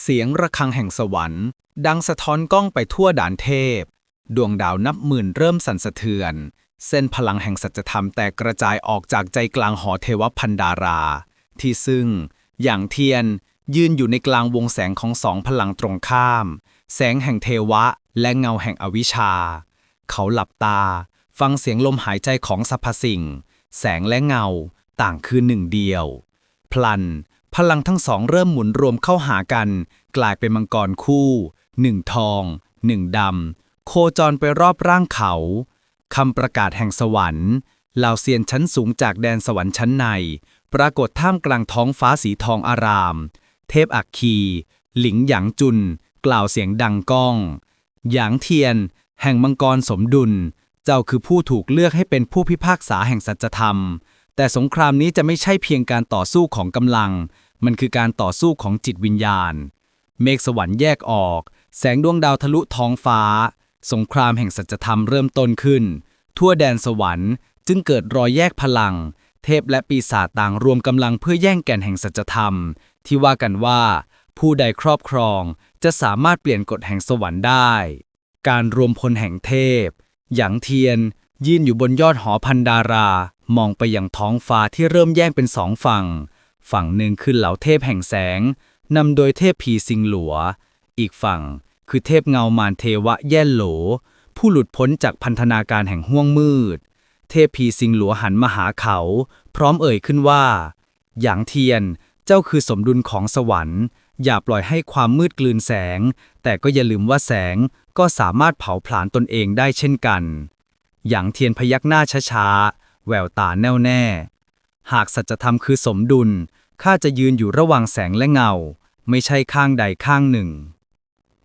เสียงระฆังแห่งสวรรค์ ดังสะท้อนกล้องไปทั่วด่านเทพ ดวงดาวนับหมื่นเริ่มสั่นสะเทือน เส้นพลังแห่งสัจธรรมแตกกระจายออกจากใจกลางหอเทวพันดารา ที่ซึ่ง อย่างเทียนยืนอยู่ในกลางวงแสงของสองพลังตรงข้าม แสงแห่งเทวะ และเงาแห่งอวิชชา เขาหลับตา ฟังเสียงลมหายใจของสรรพสิ่ง แสงและเงาต่างคือหนึ่งเดียว พลัน พลังทั้งสองเริ่มหมุนรวมเข้าหากัน กลายเป็นมังกรคู่หนึ่งทองหนึ่งดำ โคจรไปรอบร่างเขาคำประกาศแห่งสวรรค์เหล่าเซียนชั้นสูงจากแดนสวรรค์ชั้นใน ปรากฏท่ามกลางท้องฟ้าสีทองอาราม เทพอัคคี หลิงหยางจุน กล่าวเสียงดังก้อง หยางเทียน แห่งมังกรสมดุล เจ้าคือผู้ถูกเลือกให้เป็นผู้พิพากษาแห่งสัจธรรม แต่สงครามนี้จะไม่ใช่เพียงการต่อสู้ของกำลัง มันคือการต่อสู้ของจิตวิญญาณ เมฆสวรรค์แยกออก แสงดวงดาวทะลุท้องฟ้า สงครามแห่งสัจธรรมเริ่มต้นขึ้น ทั่วแดนสวรรค์จึงเกิดรอยแยกพลัง เทพและปีศาจต่างรวมกำลังเพื่อแย่งแก่นแห่งสัจธรรม ที่ว่ากันว่า ผู้ใดครอบครองจะสามารถเปลี่ยนกฎแห่งสวรรค์ได้ การรวมพลแห่งเทพ หยางเทียน ยืนอยู่บนยอดหอพันดารา มองไปยังท้องฟ้าที่เริ่มแยกเป็นสองฝั่ง ฝั่งหนึ่งคือเหล่าเทพแห่งแสงนำโดยเทพผีสิงหลัว อีกฝั่งคือเทพเงามารเทวะแย่โหล ผู้หลุดพ้นจากพันธนาการแห่งห้วงมืด เทพผีสิงหลัวหันมาหาเขา พร้อมเอ่ยขึ้นว่าหยางเทียนเจ้าคือสมดุลของสวรรค์ อย่าปล่อยให้ความมืดกลืนแสง แต่ก็อย่าลืมว่าแสงก็สามารถเผาผลาญตนเองได้เช่นกันหยางเทียนพยักหน้าช้าๆ แววตาแน่วแน่ หากสัจธรรมคือสมดุล ข้าจะยืนอยู่ระหว่างแสงและเงา ไม่ใช่ข้างใดข้างหนึ่ง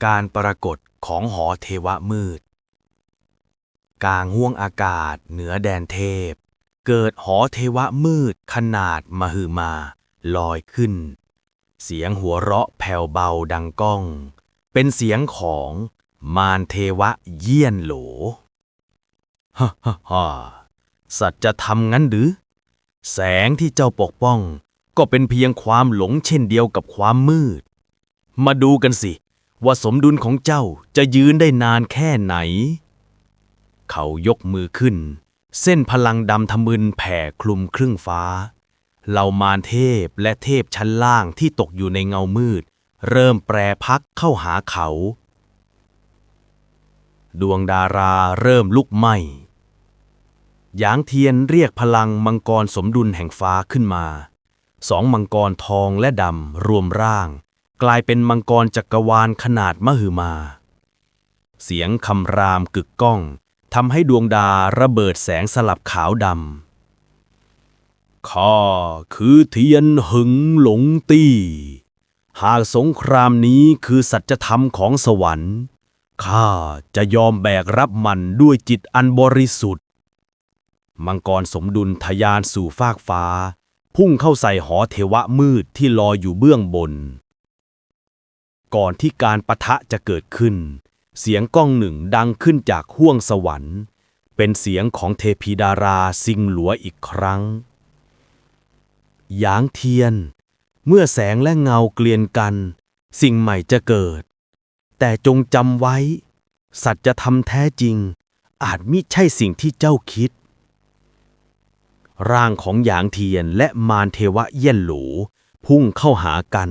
การปรากฏของหอเทวะมืด กลางห้วงอากาศเหนือแดนเทพ เกิดหอเทวะมืดขนาดมหึมา ลอยขึ้น เสียงหัวเราะแผ่วเบาดังก้อง เป็นเสียงของมารเทวะเยี่ยนโหลฮ่าฮ่าฮ่า สัจธรรมงั้นหรือ แสงที่เจ้าปกป้อง ก็เป็นเพียงความหลงเช่นเดียวกับความมืด มาดูกันสิ ว่าสมดุลของเจ้าจะยืนได้นานแค่ไหน เขายกมือขึ้น เส้นพลังดำทะมึนแผ่คลุมครึ่งฟ้า เหล่ามารเทพและเทพชั้นล่างที่ตกอยู่ในเงามืด เริ่มแปรพักเข้าหาเขา ดวงดาราเริ่มลุกไหม้ หยางเทียนเรียกพลังมังกรสมดุลแห่งฟ้าขึ้นมา สองมังกรทองและดำรวมร่าง กลายเป็นมังกรจักรวาลขนาดมหึมา เสียงคำรามกึกก้องทำให้ดวงดาระเบิดแสงสลับขาวดำข้าคือเทียนหึงหลงตี้ หากสงครามนี้คือสัจธรรมของสวรรค์ข้าจะยอมแบกรับมันด้วยจิตอันบริสุทธิ มังกรสมดุลทะยานสู่ฟากฟ้า พุ่งเข้าใส่หอเทวะมืดที่ลอยอยู่เบื้องบน ก่อนที่การปะทะจะเกิดขึ้น เสียงก้องหนึ่งดังขึ้นจากห้วงสวรรค์ เป็นเสียงของเทพีดาราซิงหลัวอีกครั้งหยางเทียน เมื่อแสงและเงาเกลียนกัน สิ่งใหม่จะเกิด แต่จงจำไว้ สัตว์จธรรมแท้จริง อาจมิใช่สิ่งที่เจ้าคิด ร่างของหยางเทียนและมารเทวะเยี่ยนหลู พุ่งเข้าหากัน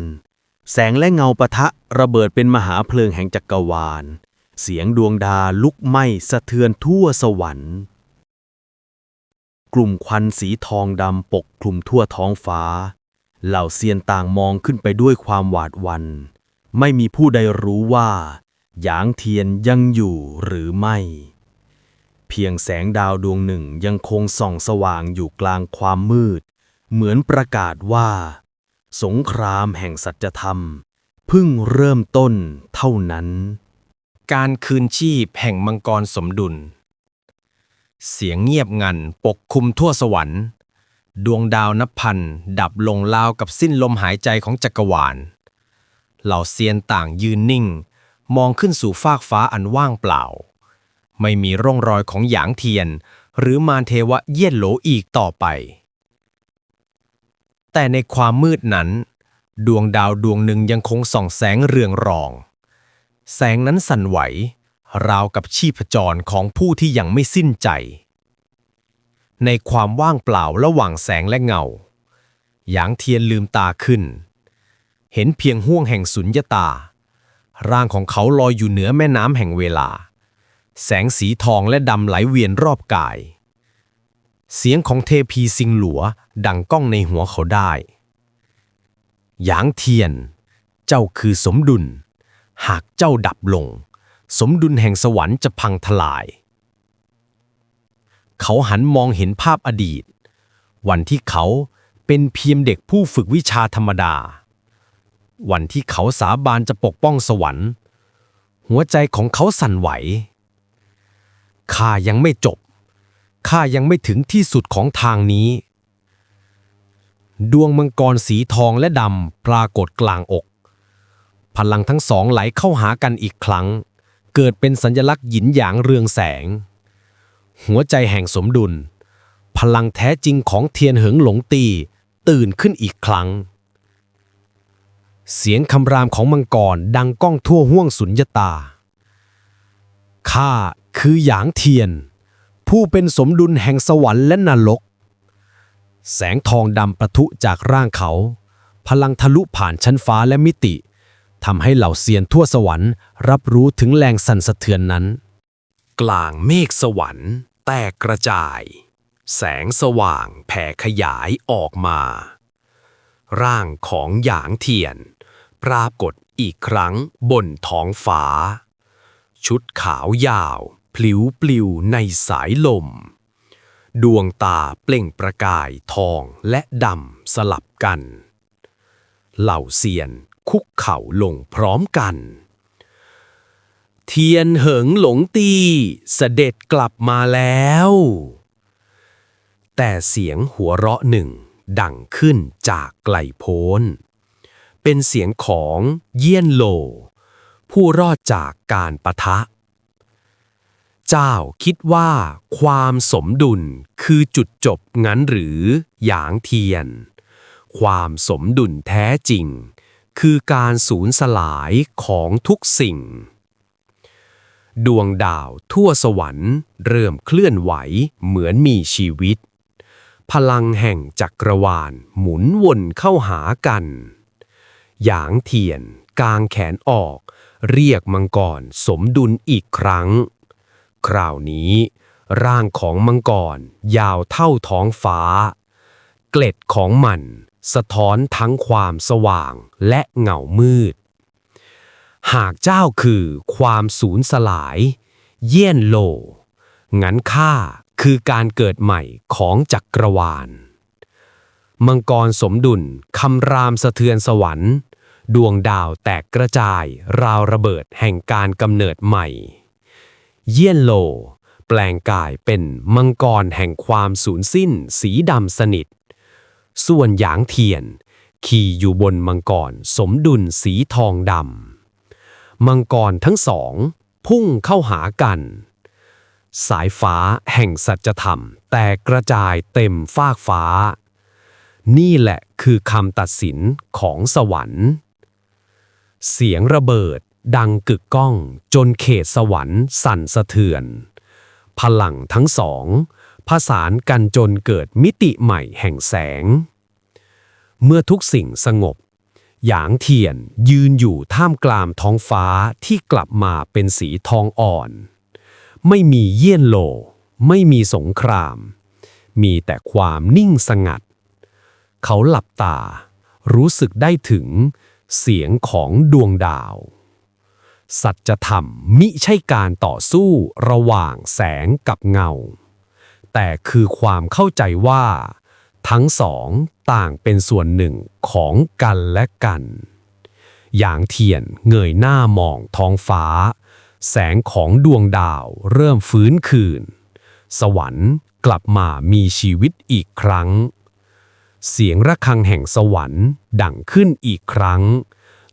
แสงและเงาปะทะระเบิดเป็นมหาเพลิงแห่งจักรวาล เสียงดวงดาลุกไหม้สะเทือนทั่วสวรรค์ กลุ่มควันสีทองดำปกคลุมทั่วท้องฟ้า เหล่าเซียนต่างมองขึ้นไปด้วยความหวาดหวัน ไม่มีผู้ใดรู้ว่าหยางเทียนยังอยู่หรือไม่ พียงแสงดาวดวงหนึ่งยังคงส่องสว่างอยู่กลางความมืด เหมือนประกาศว่า สงครามแห่งสัจธรรม เพิ่งเริ่มต้นเท่านั้น การคืนชีพแห่งมังกรสมดุล เสียงเงียบงันปกคลุมทั่วสวรรค์ ดวงดาวนับพัน ดับลงราวกับสิ้นลมหายใจของจักรวาล เหล่าเซียนต่างยืนนิ่ง มองขึ้นสู่ฟากฟ้าอันว่างเปล่า ไม่มีร่องรอยของหยางเทียน หรือมารเทวะเยี่ยนโหลอีกต่อไป แต่ในความมืดนั้น ดวงดาวดวงหนึ่งยังคงส่องแสงเรืองรอง แสงนั้นสั่นไหว ราวกับชีพจรของผู้ที่ยังไม่สิ้นใจ ในความว่างเปล่าระหว่างแสงและเงา หยางเทียนลืมตาขึ้น เห็นเพียงห้วงแห่งสุญญตา ร่างของเขาลอยอยู่เหนือแม่น้ำแห่งเวลา แสงสีทองและดำไหลเวียนรอบกาย เสียงของเทพีซิงหลัวดังก้องในหัวเขาได้ หยางเทียน เจ้าคือสมดุล หากเจ้าดับลง สมดุลแห่งสวรรค์จะพังทลาย เขาหันมองเห็นภาพอดีต วันที่เขาเป็นเพียงเด็กผู้ฝึกวิชาธรรมดา วันที่เขาสาบานจะปกป้องสวรรค์ หัวใจของเขาสั่นไหว ข้ายังไม่จบ ข้ายังไม่ถึงที่สุดของทางนี้ ดวงมังกรสีทองและดำปรากฏกลางอก พลังทั้งสองไหลเข้าหากันอีกครั้ง เกิดเป็นสัญลักษณ์หยินหยางเรืองแสง หัวใจแห่งสมดุล พลังแท้จริงของเทียนเหิงหลงตี ตื่นขึ้นอีกครั้ง เสียงคำรามของมังกรดังก้องทั่วห้วงสุญญตาข้า คือหยางเทียน ผู้เป็นสมดุลแห่งสวรรค์และนรก แสงทองดำประทุจากร่างเขา พลังทะลุผ่านชั้นฟ้าและมิติทำให้เหล่าเซียนทั่วสวรรค์ รับรู้ถึงแรงสั่นสะเทือนนั้น กลางเมฆสวรรค์ แตกกระจาย แสงสว่างแผ่ขยายออกมา ร่างของหยางเทียน ปรากฏอีกครั้งบนท้องฟ้า ชุดขาวยาว พลิวปลิวในสายลม ดวงตาเปล่งประกายทองและดำสลับกัน เหล่าเซียนคุกเข่าลงพร้อมกัน เทียนเหิงหลงตีเสด็จกลับมาแล้ว แต่เสียงหัวเราะหนึ่งดังขึ้นจากไกลโพ้น เป็นเสียงของเยี่ยนโล ผู้รอดจากการปะทะ เจ้าคิดว่าความสมดุลคือจุดจบงั้นหรือหยางเทียน ความสมดุลแท้จริง คือการสูญสลายของทุกสิ่ง ดวงดาวทั่วสวรรค์ เริ่มเคลื่อนไหวเหมือนมีชีวิต พลังแห่งจักรวาลหมุนวนเข้าหากันหยางเทียนกางแขนออก เรียกมังกรสมดุลอีกครั้ง คราวนี้ ร่างของมังกรยาวเท่าท้องฟ้า เกล็ดของมัน สะท้อนทั้งความสว่างและเงามืด หากเจ้าคือความสูญสลาย เยี่ยนโล งั้นข้าคือการเกิดใหม่ของจักรวาล มังกรสมดุลคำรามสะเทือนสวรรค์ ดวงดาวแตกกระจายราวระเบิดแห่งการกำเนิดใหม่ เยี่ยนโล แปลงกายเป็นมังกรแห่งความสูญสิ้นสีดำสนิท ส่วนหยางเทียน ขี่อยู่บนมังกรสมดุลสีทองดำมังกรทั้งสอง พุ่งเข้าหากัน สายฟ้าแห่งสัจธรรม แตกกระจายเต็มฟากฟ้า นี่แหละคือคำตัดสินของสวรรค์ เสียงระเบิด ดังกึกก้องจนเขตสวรรค์สั่นสะเทือน พลังทั้งสองผสานกันจนเกิดมิติใหม่แห่งแสง เมื่อทุกสิ่งสงบ หยางเทียนยืนอยู่ท่ามกลางท้องฟ้าที่กลับมาเป็นสีทองอ่อน ไม่มีเยี่ยนโล ไม่มีสงคราม มีแต่ความนิ่งสงัด เขาหลับตา รู้สึกได้ถึงเสียงของดวงดาว สัจธรรมมิใช่การต่อสู้ระหว่างแสงกับเงา แต่คือความเข้าใจว่า ทั้งสองต่างเป็นส่วนหนึ่งของกันและกัน อย่างเทียนเงยหน้ามองท้องฟ้า แสงของดวงดาวเริ่มฟื้นคืน สวรรค์กลับมามีชีวิตอีกครั้ง เสียงระฆังแห่งสวรรค์ดังขึ้นอีกครั้ง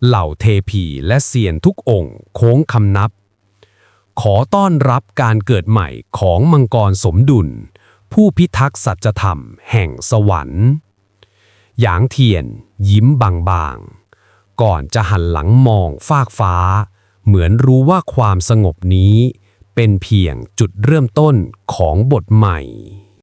เหล่าเทพีและเซียนทุกองค์โค้งคำนับ ขอต้อนรับการเกิดใหม่ของมังกรสมดุล ผู้พิทักษ์สัจธรรมแห่งสวรรค์หยางเทียนยิ้มบางๆ ก่อนจะหันหลังมองฟากฟ้า เหมือนรู้ว่าความสงบนี้ เป็นเพียงจุดเริ่มต้นของบทใหม่